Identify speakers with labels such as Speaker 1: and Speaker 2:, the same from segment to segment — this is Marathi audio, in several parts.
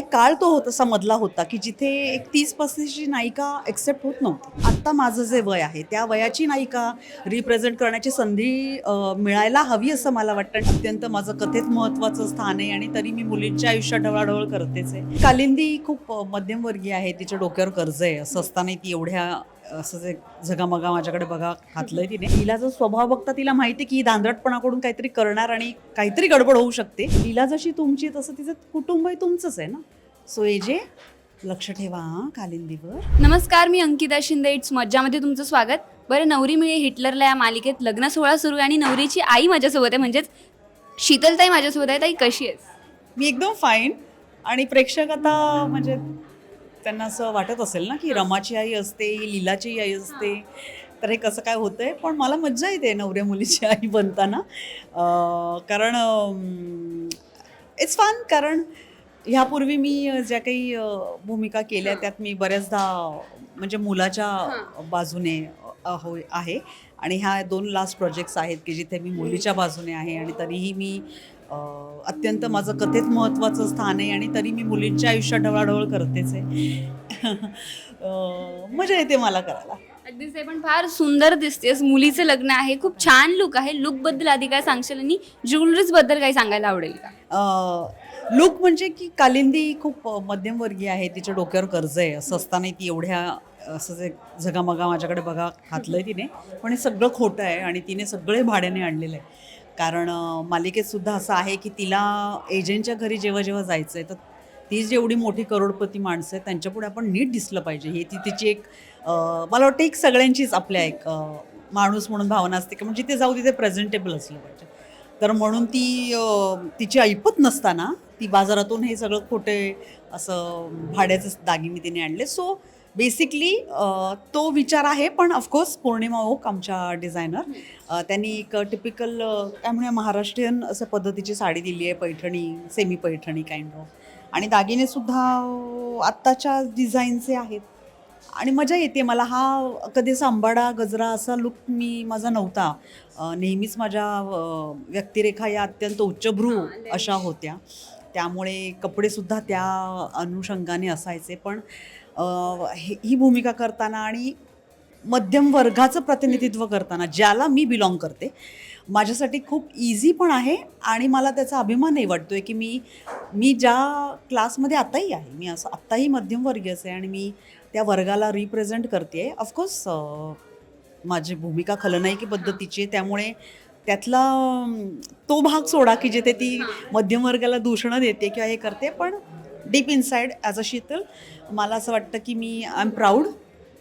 Speaker 1: एक काळ तो होता असा मधला होता की जिथे एक तीस पस्तीसची नायिका एक्सेप्ट होत नव्हती. आत्ता माझं जे वय आहे त्या वयाची नायिका रिप्रेझेंट करण्याची संधी मिळायला हवी असं मला वाटतं. अत्यंत माझं कथेत महत्त्वाचं स्थान आहे आणि तरी मी मुलींच्या आयुष्यात ढवळाढवळ करतेच आहे. कालिंदी खूप मध्यमवर्गीय आहे तिच्या डोक्यावर कर्ज आहे असं असतानाही ती एवढ्या असं जे झगामगा माझ्याकडे बघा घातलंय तिने. तिला जो स्वभाव बघता तिला माहिती की ही धांदरटपणाकडून काहीतरी करणार आणि काहीतरी गडबड होऊ शकते. तिला जशी तुमची तसं तिचं कुटुंबही तुमचंच आहे ना? सो एजे लक्ष ठेवा हा कालिंदीवर.
Speaker 2: नमस्कार मी अंकिता शिंदे. इट्स मज्जामध्ये तुमचं स्वागत. बरं नवरी मिळे हिटलरला या मालिकेत लग्न सोहळा सुरू आहे आणि नवरीची आई माझ्यासोबत आहे. म्हणजेच शीतलताई माझ्यासोबत आहे. ताई कशी आहेस?
Speaker 1: मी एकदम फाईन आणि प्रेक्षक आता म्हणजे त्यांना असं वाटत असेल ना की रमाची आई असते ही लीलाची आई असते तर हे कसं काय होतंय? पण मला मज्जा येते नवऱ्या मुलीची आई बनताना. कारण इट्स फान कारण ह्यापूर्वी मी ज्या काही भूमिका केल्या त्यात मी बऱ्याचदा म्हणजे मुलाच्या बाजूने हो आहे. आणि ह्या दोन लास्ट प्रोजेक्ट्स आहेत की जिथे मी मुलीच्या बाजूने आहे आणि तरीही मी अत्यंत माझं कथेत महत्त्वाचं स्थान आहे आणि तरी मी मुलींच्या आयुष्यात ढवळाढवळ करतेच आहे. मजा येते मला करायला.
Speaker 2: अगदीच ते पण फार सुंदर दिसतेस. मुलीचं लग्न आहे खूप छान लुक आहे. लुकबद्दल आधी काय सांगशील आणि ज्वेलरीजबद्दल काही सांगायला आवडेल का?
Speaker 1: लुक म्हणजे की कालिंदी खूप मध्यमवर्गीय आहे तिच्या डोक्यावर कर्ज आहे. असं असतानाही ती एवढ्या असं जे झगामगा माझ्याकडे बघा घातलंय तिने. पण हे सगळं खोटं आहे आणि तिने सगळे भाड्याने आणलेलं आहे. कारण मालिकेत सुद्धा असं आहे की तिला एजंटच्या घरी जेव्हा जेव्हा जायचं आहे तर ती जेवढी मोठी करोडपती माणसं आहेत त्यांच्यापुढे आपण नीट दिसलं पाहिजे. ही ती तिची एक मला वाटतं एक सगळ्यांचीच आपल्या एक माणूस म्हणून भावना असते की म्हणजे ते जाऊ तिथे प्रेझेंटेबल असलं पाहिजे. तर म्हणून ती तिची ऐपत नसताना ती बाजारातून हे सगळं खोटे असं भाड्याचे दागिने तिने आणले. सो बेसिकली तो विचार आहे पण ऑफकोर्स पौर्णिमा ओक आमच्या डिझायनर त्यांनी एक टिपिकल काय म्हणूया महाराष्ट्रीयन असं पद्धतीची साडी दिली आहे Paithani semi Paithani kind of आणि दागिने सुद्धा अ, आत्ताच्या डिझाईनचे आहेत. आणि मजा येते मला. हा कधी असा अंबाडा गजरा असा लुक मी माझा नव्हता. नेहमीच माझ्या व्यक्तिरेखा या अत्यंत उच्चभ्रू अशा होत्या. त्यामुळे कपडेसुद्धा त्या अनुषंगाने असायचे. पण हे- ही भूमिका करताना आणि मध्यम वर्गाचं प्रतिनिधित्व करताना ज्याला मी बिलॉंग करते माझ्यासाठी खूप इझी पण आहे आणि मला त्याचा अभिमानही वाटतो आहे की मी मी ज्या क्लासमध्ये आत्ताही आहे मी असं आत्ताही मध्यमवर्गीयच आहे आणि मी त्या वर्गाला रिप्रेझेंट करते आहे ऑफकोर्स माझी भूमिका खलनायकी पद्धतीची आहे त्यामुळे त्यातला तो भाग सोडा की जिथे ती मध्यमवर्गाला दूषणं देते किंवा हे करते पण deep inside as a Sheetal. मला असं वाटतं की मी आय एम प्राऊड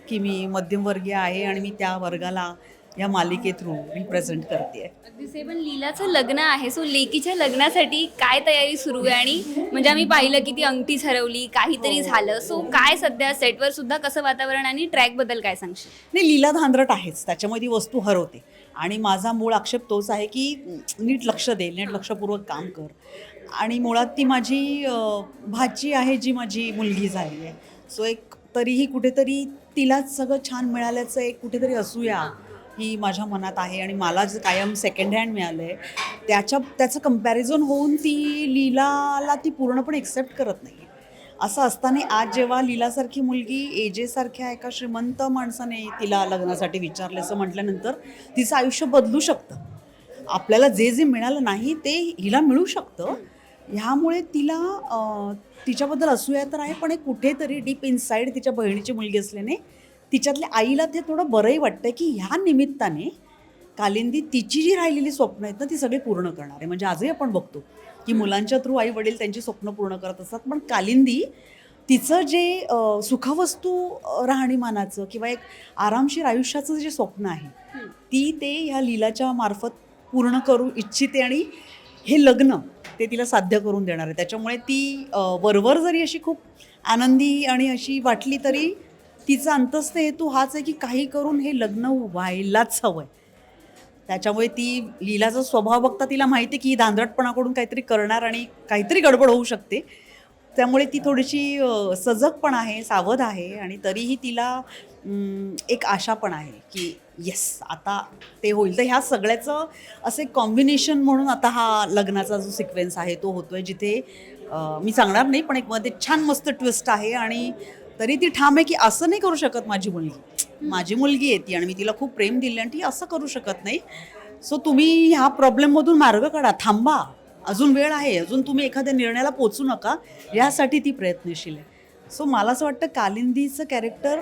Speaker 1: की मी मध्यमवर्गीय आहे आणि मी त्या वर्गाला या मालिके थ्रू रिप्रेझेंट करते
Speaker 2: अगदीच ते पण लीलाचं लग्न आहे सो लेकीच्या लग्नासाठी काय तयारी सुरू आहे? आणि म्हणजे आम्ही पाहिलं की ती अंगठीच हरवली काहीतरी झालं. सो काय सध्या सेटवर सुद्धा कसं वातावरण आणि ट्रॅकबद्दल काय सांगशील?
Speaker 1: नाही लीला धांदरट आहेच. त्याच्यामध्ये ती वस्तू हरवते. आणि माझा मूळ आक्षेप तोच आहे की नीट लक्ष दे नीट लक्षपूर्वक काम कर. आणि मुळात ती माझी भाची आहे जी माझी मुलगी झाली आहे. सो एक तरीही कुठेतरी तिलाच सगळं छान मिळाल्याचं एक कुठेतरी असूया ही माझ्या मनात आहे आणि मला जे कायम सेकंड हँड मिळालं आहे त्याच्या त्याचं कंपॅरिझन होऊन ती लीलाला ती पूर्णपणे एक्सेप्ट करत नाही. असं असताना आज जेव्हा लीलासारखी मुलगी एजेसारख्या एका श्रीमंत माणसाने तिला लग्नासाठी विचारलं असं म्हटल्यानंतर तिचं आयुष्य बदलू शकतं. आपल्याला जे जे मिळालं नाही ते हिला मिळू शकतं. ह्यामुळे तिला तिच्याबद्दल असूया तर आहे पण एक कुठेतरी डीप इनसाईड तिच्या बहिणीची मुलगी असल्याने तिच्यातल्या आईला ते थोडं बरंही वाटतं की ह्या निमित्ताने कालिंदी तिची जी राहिलेली स्वप्न आहेत ना ती सगळी पूर्ण करणार आहे. म्हणजे आजही आपण बघतो. की मुलांच्या थ्रू आई वडील त्यांची स्वप्न पूर्ण करत असतात. पण कालिंदी तिचं जे सुखवस्तू राहणीमानाचं किंवा एक आरामशीर आयुष्याचं जे स्वप्न आहे ती ते ह्या लीलाच्या मार्फत पूर्ण करू इच्छिते आणि हे लग्न ते तिला साध्य करून देणार आहे. त्याच्यामुळे ती वरवर जरी अशी खूप आनंदी आणि अशी वाटली तरी तिचा अंतस्थ हेतू हाच आहे की काही करून हे लग्न व्हायलाच हवं आहे त्याच्यामुळे ती लीलाचा स्वभाव बघता तिला माहिती आहे की ही धांदरटपणाकडून काहीतरी करणार आणि काहीतरी गडबड होऊ शकते. त्यामुळे ती थोडीशी सजग पण आहे सावध आहे आणि तरीही तिला एक आशा पण आहे की येस आता ते होईल. तर ह्या सगळ्याचं असे कॉम्बिनेशन म्हणून आता हा लग्नाचा जो सिक्वेन्स आहे तो होतोय जिथे मी सांगणार नाही पण एक मध्ये छान मस्त ट्विस्ट आहे आणि तरी ती ठाम आहे की असं नाही करू शकत माझी मुलगी. माझी मुलगी आहे ती आणि मी तिला खूप प्रेम दिले आणि ती असं करू शकत नाही. सो तुम्ही ह्या प्रॉब्लेममधून मार्ग काढा थांबा. अजून वेळ आहे अजून तुम्ही एखाद्या निर्णयाला पोचू नका. यासाठी ती प्रयत्नशील आहे. सो मला असं वाटतं कालिंदीचं कॅरेक्टर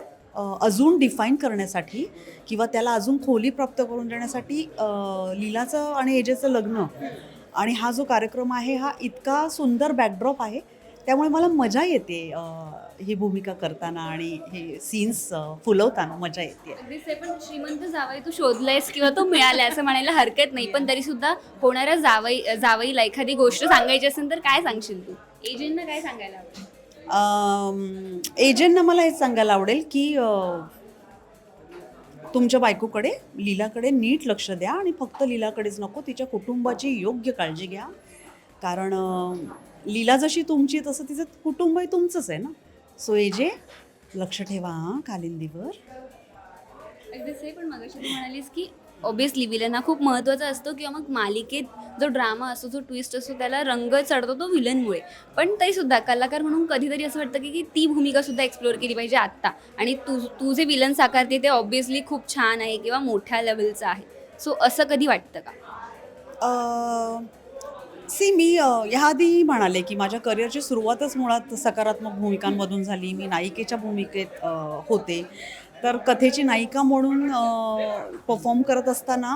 Speaker 1: अजून डिफाईन करण्यासाठी किंवा त्याला अजून खोली प्राप्त करून देण्यासाठी लीलाचं आणि एजेचं लग्न आणि हा जो कार्यक्रम आहे हा इतका सुंदर बॅकड्रॉप आहे. त्यामुळे मला मजा येते ही भूमिका करताना आणि हे सीन्स फुलवताना मजा येते.
Speaker 2: पण श्रीमंत जावई तू शोधलायस किंवा तो मिळालाय असं म्हणायला हरकत नाही पण तरी सुद्धा होणाऱ्या जावई जावईला एखादी गोष्ट सांगायची असेल तर काय सांगशील तू? एजंटना काय सांगायला आवडेल?
Speaker 1: एजंटना मला हेच सांगायला आवडेल की तुमच्या बायकोकडे लीलाकडे नीट लक्ष द्या आणि फक्त लीलाकडेच नको तिच्या कुटुंबाची योग्य काळजी घ्या. कारण लीला जशी तुमची तसं तिचं कुटुंबही तुमचंच आहे ना? सो एजे लक्ष ठेवा हां कालिंदीवर.
Speaker 2: अगदीच हे पण मगाशी तू म्हणालीस की ऑब्विसली विलनहा खूप महत्त्वाचा असतो किंवा मग मालिकेत जो ड्रामा असतो जो ट्विस्ट असतो त्याला रंग चढतो तो विलनमुळे पण तरी सुद्धा कलाकार म्हणून कधीतरी असं वाटतं की की ती भूमिका सुद्धा एक्सप्लोअर केली पाहिजे आत्ता. आणि तू तू जे विलन साकारते ते ऑब्विसली खूप छान आहे किंवा मोठ्या लेवलचं आहे. सो असं कधी वाटतं का?
Speaker 1: सी मी अ, ह्याआधी म्हणाले की माझ्या करिअरची सुरुवातच मुळात सकारात्मक भूमिकांमधून झाली. मी नायिकेच्या भूमिकेत होते. तर कथेची नायिका म्हणून परफॉर्म करत असताना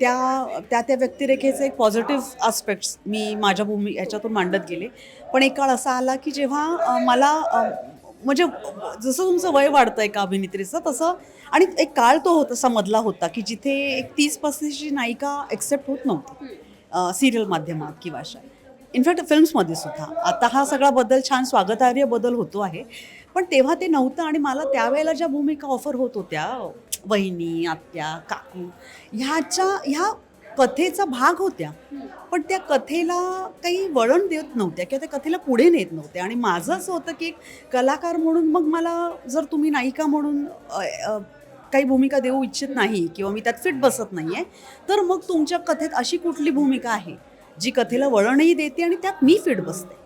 Speaker 1: त्या त्या त्या व्यक्तिरेखेचे एक पॉझिटिव्ह आस्पेक्ट्स मी माझ्या भूमी याच्यातून मांडत गेले. पण एक काळ असा आला की जेव्हा मला म्हणजे जसं तुमचं वय वाढतं एका अभिनेत्रीचं तसं आणि एक काळ तो होता असा मधला होता की जिथे एक तीस पस्तीसची नायिका एक्सेप्ट होत नव्हती. सिरियल माध्यमात किंवा अशा. इनफॅक्ट फिल्म्समध्ये सुद्धा. आता हा सगळा बदल छान स्वागतार्ह बदल होतो आहे. पण तेव्हा ते नव्हतं आणि मला त्यावेळेला ज्या भूमिका ऑफर होत होत्या वहिनी आत्या काकू ह्याच्या ह्या कथेचा भाग होत्या. पण त्या कथेला काही वळण देत नव्हत्या किंवा त्या कथेला पुढे नेत नव्हत्या आणि माझं असं होतं की एक कलाकार म्हणून मग मला जर तुम्ही नायिका म्हणून काही भूमिका देऊ इच्छित नाही किंवा मी त्यात फिट बसत नाही आहे तर मग तुमच्या कथेत अशी कुठली भूमिका आहे जी कथेला वळणही देते आणि त्यात मी फिट बसते?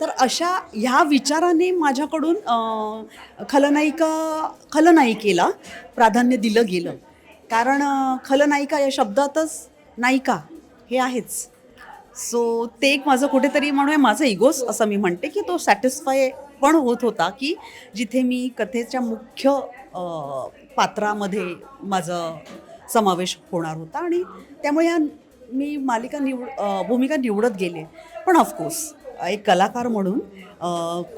Speaker 1: तर अशा ह्या विचाराने माझ्याकडून खलनायिका खलनायिकेला प्राधान्य दिलं गेलं. कारण खलनायिका या शब्दातच नायिका हे आहेच. सो ते एक माझं कुठेतरी म्हणूया माझं इगोस असं मी म्हणते की तो सॅटिस्फाय पण होत होता की जिथे मी कथेच्या मुख्य पात्रामध्ये माझं समावेश होणार होता आणि त्यामुळे ह्या मी मालिका निवड भूमिका निवडत गेले. पण ऑफकोर्स एक कलाकार म्हणून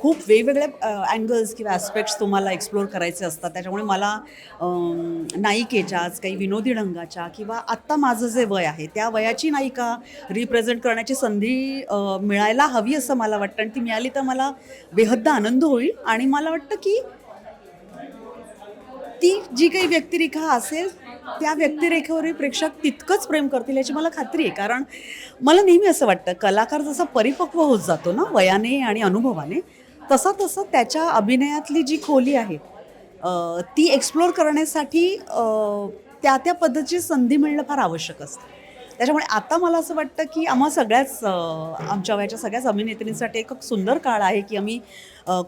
Speaker 1: खूप वेगवेगळ्या अँगल्स किंवा ॲस्पेक्ट्स तुम्हाला एक्सप्लोअर करायचे असतात. त्याच्यामुळे मला नायिकेच्याच काही विनोदी ढंगाच्या किंवा आत्ता माझं जे वय आहे त्या वयाची नायिका रिप्रेझेंट करण्याची संधी मिळायला हवी असं मला वाटतं. आणि ती मिळाली तर मला बेहद्द आनंद होईल आणि मला वाटतं की ती जी काही व्यक्तिरेखा असेल त्या व्यक्तिरेखेवरही प्रेक्षक तितकंच प्रेम करतील याची मला खात्री आहे. कारण मला नेहमी असं वाटतं कलाकार जसा परिपक्व होत जातो ना वयाने आणि अनुभवाने तसा तसं त्याच्या अभिनयातली जी खोली आहे ती एक्सप्लोअर करण्यासाठी त्या त्या पद्धतीची संधी मिळणं फार आवश्यक असतं. त्याच्यामुळे आता मला असं वाटतं की आम्हा सगळ्याच आमच्या वयाच्या सगळ्याच अभिनेत्रींसाठी एक सुंदर काळ आहे की आम्ही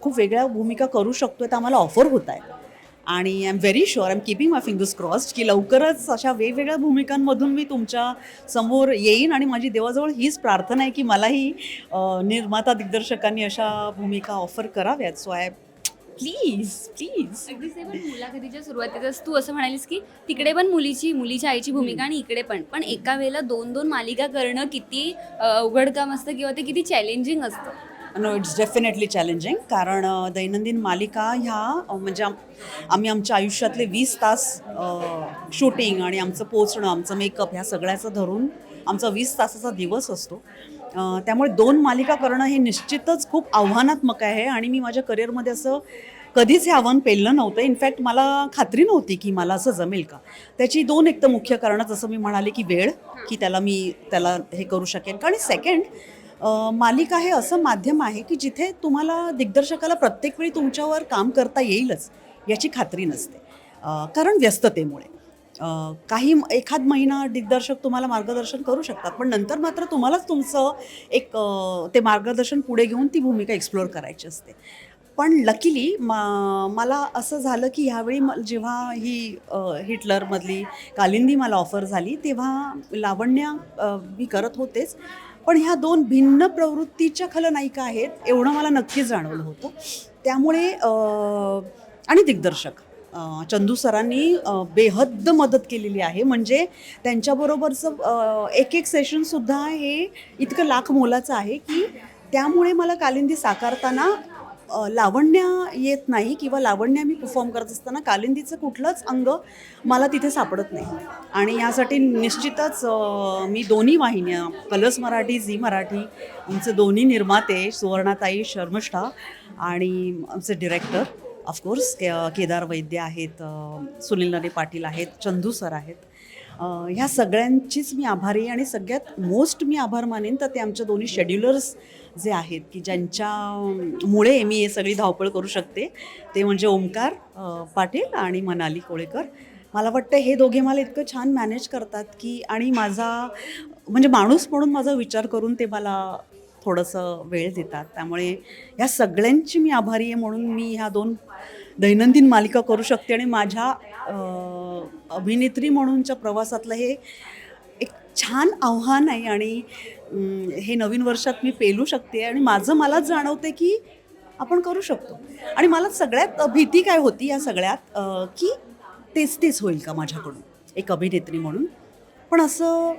Speaker 1: खूप वेगळ्या भूमिका करू शकतो तर आम्हाला ऑफर होत आहे. आणि I am very sure I am keeping my fingers crossed की लवकरच अशा वेगवेगळ्या भूमिकांमधून मी तुमच्यासमोर येईन आणि माझी देवाजवळ हीच प्रार्थना आहे की मलाही निर्माता दिग्दर्शकांनी अशा भूमिका ऑफर कराव्यात. सो आय प्लीज प्लीज
Speaker 2: मुलाखतीच्या सुरुवातीतच तू असं म्हणालीस की तिकडे पण मुलीची मुलीच्या आईची भूमिका आणि इकडे पण. पण एका वेळेला दोन दोन मालिका करणं किती अवघड काम असतं किंवा ते किती चॅलेंजिंग असतं?
Speaker 1: नो इट्स डेफिनेटली चॅलेंजिंग कारण दैनंदिन मालिका ह्या uh, म्हणजे आम्ही आमच्या आयुष्यातले वीस तास uh, शूटिंग आणि आमचं पोचणं आमचं मेकअप ह्या सगळ्याचं धरून आमचा वीस तासाचा दिवस असतो. Uh, त्यामुळे दोन मालिका करणं हे निश्चितच खूप आव्हानात्मक आहे आणि मी माझ्या करिअरमध्ये असं कधीच हे आव्हान पेललं नव्हतं. इनफॅक्ट मला खात्री नव्हती की मला असं जमेल का. त्याची दोन एक तर मुख्य कारणं जसं मी म्हणाले की वेळ की त्याला मी त्याला हे करू शकेन आणि सेकंड मालिका हे असं माध्यम आहे की जिथे तुम्हाला दिग्दर्शकाला प्रत्येक वेळी तुमच्यावर काम करता येईलच याची खात्री नसते. कारण व्यस्ततेमुळे. काही एखाद महिना दिग्दर्शक तुम्हाला मार्गदर्शन करू शकतात पण नंतर मात्र तुम्हालाच तुमचं एक ते मार्गदर्शन पुढे घेऊन ती भूमिका एक्सप्लोअर करायची असते. पण लकीली मा मला असं झालं की ह्यावेळी म जेव्हा ही हिटलरमधली कालिंदी मला ऑफर झाली तेव्हा लावण्य मी करत होतेच. पण ह्या दोन भिन्न प्रवृत्तीच्या खलनायिका आहेत एवढं मला नक्कीच जाणवलं होतं. त्यामुळे आणि दिग्दर्शक चंदू सरांनी बेहद्द मदत केलेली आहे. म्हणजे त्यांच्याबरोबरचं एक एक सेशनसुद्धा हे इतकं लाख मोलाचं आहे की त्यामुळे मला कालिंदी साकारताना लावण्य येत नाही किंवा लावण्य मी परफॉर्म करत असताना कालिंदीचं कुठलंच अंग मला तिथे सापडत नाही. आणि यासाठी निश्चितच मी दोन्ही वाहिन्या कलर्स मराठी झी मराठी आमचे दोन्ही निर्माते सुवर्णाताई शर्मष्ठा आणि आमचे डिरेक्टर ऑफकोर्स के केदार वैद्य आहेत सुनील नरे पाटील आहेत चंदू सर आहेत. ह्या सगळ्यांचीच मी आभारी आहे आणि सगळ्यात मोस्ट मी आभार मानेन तर ते आमच्या दोन्ही शेड्युलर्स जे आहेत की ज्यांच्यामुळे मी हे सगळी धावपळ करू शकते ते म्हणजे ओंकार पाटील आणि मनाली कोळेकर. मला वाटतं हे दोघे मला इतकं छान मॅनेज करतात की आणि माझा म्हणजे माणूस म्हणून माझा विचार करून ते मला थोडंसं वेळ देतात. त्यामुळे ह्या सगळ्यांची मी आभारी आहे म्हणून मी ह्या दोन दैनंदिन मालिका करू शकते आणि माझ्या अभिनेत्री म्हणूनच्या प्रवासातलं हे एक छान आव्हान आहे आणि हे नवीन वर्षात मी पेलू शकते आणि माझं मलाच जाणवते की आपण करू शकतो. आणि मला सगळ्यात भीती काय होती या सगळ्यात की तेच तेच होईल का माझ्याकडून एक अभिनेत्री म्हणून. पण असं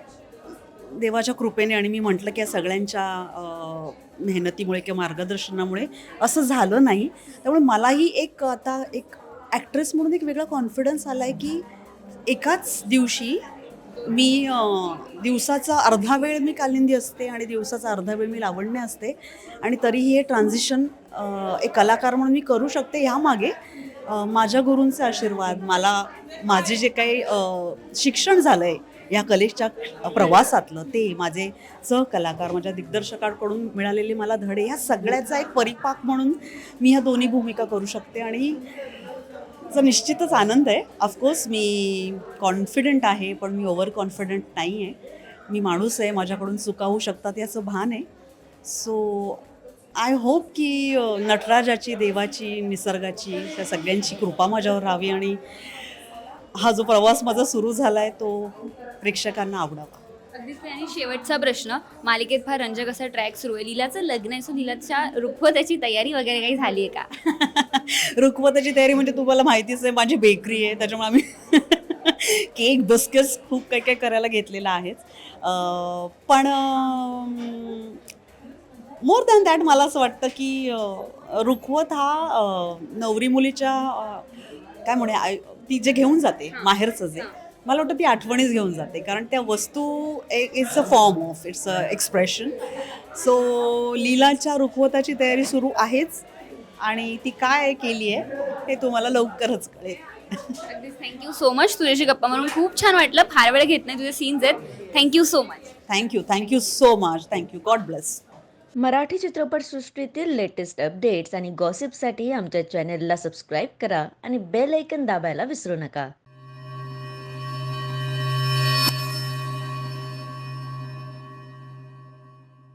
Speaker 1: देवाच्या कृपेने आणि मी म्हटलं की या सगळ्यांच्या मेहनतीमुळे किंवा मार्गदर्शनामुळे असं झालं नाही. त्यामुळे मलाही एक आता एक ॲक्ट्रेस म्हणून एक वेगळा कॉन्फिडन्स आला आहे की एकाच दिवशी मी दिवसाचा अर्धा वेळ मी कालिंदी असते आणि दिवसाचा अर्धा वेळ मी लावण्य असते आणि तरीही हे ट्रान्झिशन एक कलाकार म्हणून मी करू शकते ह्यामागे माझ्या गुरूंचे आशीर्वाद मला माझे जे काही शिक्षण झालं आहे या कलेच्या प्रवासातलं ते माझे सहकलाकार माझ्या दिग्दर्शकांकडून मिळालेले मला धडे ह्या सगळ्याचा एक परिपाक म्हणून मी ह्या दोन्ही भूमिका करू शकते आणि चा निश्चितच आनंद आहे. ऑफकोर्स मी कॉन्फिडंट आहे पण मी ओव्हर कॉन्फिडंट नाही आहे मी माणूस आहे माझ्याकडून चुका होऊ शकतात याचं भान आहे. सो आय होप की नटराजाची देवाची निसर्गाची त्या सगळ्यांची कृपा माझ्यावर राहावी आणि हा जो प्रवास माझा सुरू झाला आहे तो प्रेक्षकांना आवडावा.
Speaker 2: अगदीच. आणि शेवटचा प्रश्न मालिकेत फार रंजक असा ट्रॅक सुरू आहे. लीलाचं लग्न आहे सो लीलाच्या रुखवताची तयारी वगैरे काही झाली आहे का?
Speaker 1: रुखवताची तयारी म्हणजे तुम्हाला माहितीच आहे माझी बेकरी आहे त्याच्यामुळे आम्ही केक बिस्किट्स खूप काही काही करायला घेतलेलं आहेच. पण मोर दॅन दॅट मला असं वाटतं की रुखवत हा नवरी मुलीच्या काय म्हणे ती जे घेऊन जाते माहेरचं जे मला वाटतं ती आठवणीच घेऊन जाते. कारण त्या वस्तू it's a form of it's a expression so लीलाच्या रुखवताची तयारी सुरू आहेच. आणि ती काय केली आहे हे तुम्हाला लवकरच कळेल.
Speaker 2: अगदीच थँक्यू सो मच तुझ्याशी गप्पा मारून खूप छान वाटलं. फार वेळ घेत नाही तुझे सीन्स आहेत. Thank you so much
Speaker 1: thank you thank you so much thank you God bless
Speaker 3: Marathi चित्रपटसृष्टीतील लेटेस्ट अपडेट्स आणि गॉसिपसाठी आमच्या चॅनेलला सबस्क्राईब करा आणि बेल ऐकन दाबायला विसरू नका.